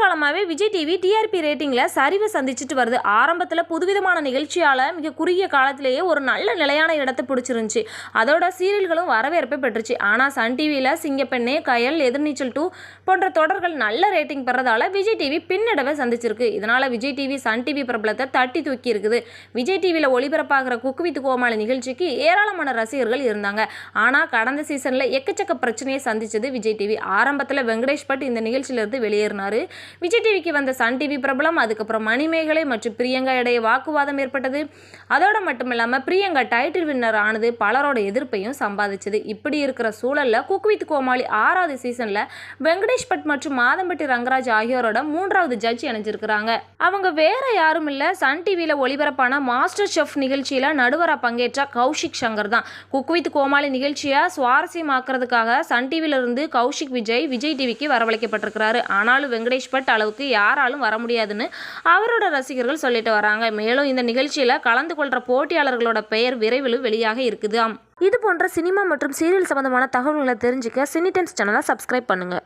காலமாகவே Vijay TV TRP ரேட்டிங்கில் சரிவை சந்திச்சுட்டு வருது. ஆரம்பத்தில் புதுவிதமான நிகழ்ச்சியால் மிக குறுகிய காலத்திலேயே ஒரு நல்ல நிலையான இடத்தை பிடிச்சிருந்துச்சு. அதோட சீரியல்களும் வரவேற்பை பெற்றுச்சு. ஆனால் சன் டிவியில் சிங்கப்பெண்ணே கயல் எதிர்நீச்சல் டூ போன்ற தொடர்கள் நல்ல ரேட்டிங் பெறதால விஜய் டிவி பின்னடவை சந்திச்சிருக்கு. இதனால் விஜய் டிவி சன் டிவி பிரபலத்தை தட்டி தூக்கி இருக்குது. விஜய் டிவியில் ஒளிபரப்பாகிற குக்கு வித் கோமாளி நிகழ்ச்சிக்கு ஏராளமான ரசிகர்கள் இருந்தாங்க. ஆனால் கடந்த சீசனில் எக்கச்சக்க பிரச்சனையை சந்திச்சது விஜய் டிவி. ஆரம்பத்தில் வெங்கடேஷ் பட் இந்த நிகழ்ச்சியிலிருந்து வெளியேறினார். விஜய் டிவிக்கு வந்த சன் டிவி பிரபலம் அதுக்கப்புறம் மணிமேகலை மற்றும் பிரியங்கா இடையே வாக்குவாதம் ஏற்பட்டது. அதோட மட்டும் இல்லாமல் பிரியங்கா டைட்டில் வின்னர் ஆனது பலரோட எதிர்ப்பையும் சம்பாதிச்சது. இப்படி இருக்கிற சூழல்ல குக் வித் கோமாளி ஆறாவது சீசன்ல வெங்கடேஷ் பட் மற்றும் மாதம்பட்டி ரங்கராஜ் ஆகியோரோட மூன்றாவது ஜட்ஜ் இணைஞ்சிருக்கிறாங்க. அவங்க வேற யாரும் இல்ல. சன் டிவியில் ஒளிபரப்பான மாஸ்டர் செஃப் நிகழ்ச்சியில நடுவராக பங்கேற்ற கௌஷிக் சங்கர் தான். குக் வித் கோமாளி நிகழ்ச்சியை சுவாரஸ்யமாக்குறதுக்காக சன் டிவியில இருந்து கௌஷிக் விஜய் விஜய் டிவிக்கு வரவழைக்கப்பட்டிருக்கிறாரு. ஆனாலும் வெங்கடேஷ் எக்ஸ்பர்ட் அளவுக்கு யாராலும் வர முடியாதுன்னு அவரோட ரசிகர்கள் சொல்லிட்டு வராங்க. மேலும் இந்த நிகழ்ச்சியில் கலந்து கொள்கிற போட்டியாளர்களோட பெயர் விரைவில் வெளியாக இருக்குதாம். இது போன்ற சினிமா மற்றும் சீரியல் சம்பந்தமான தகவல்களை தெரிஞ்சுக்க சினி டைம்ஸ் சேனலை சப்ஸ்கிரைப் பண்ணுங்க.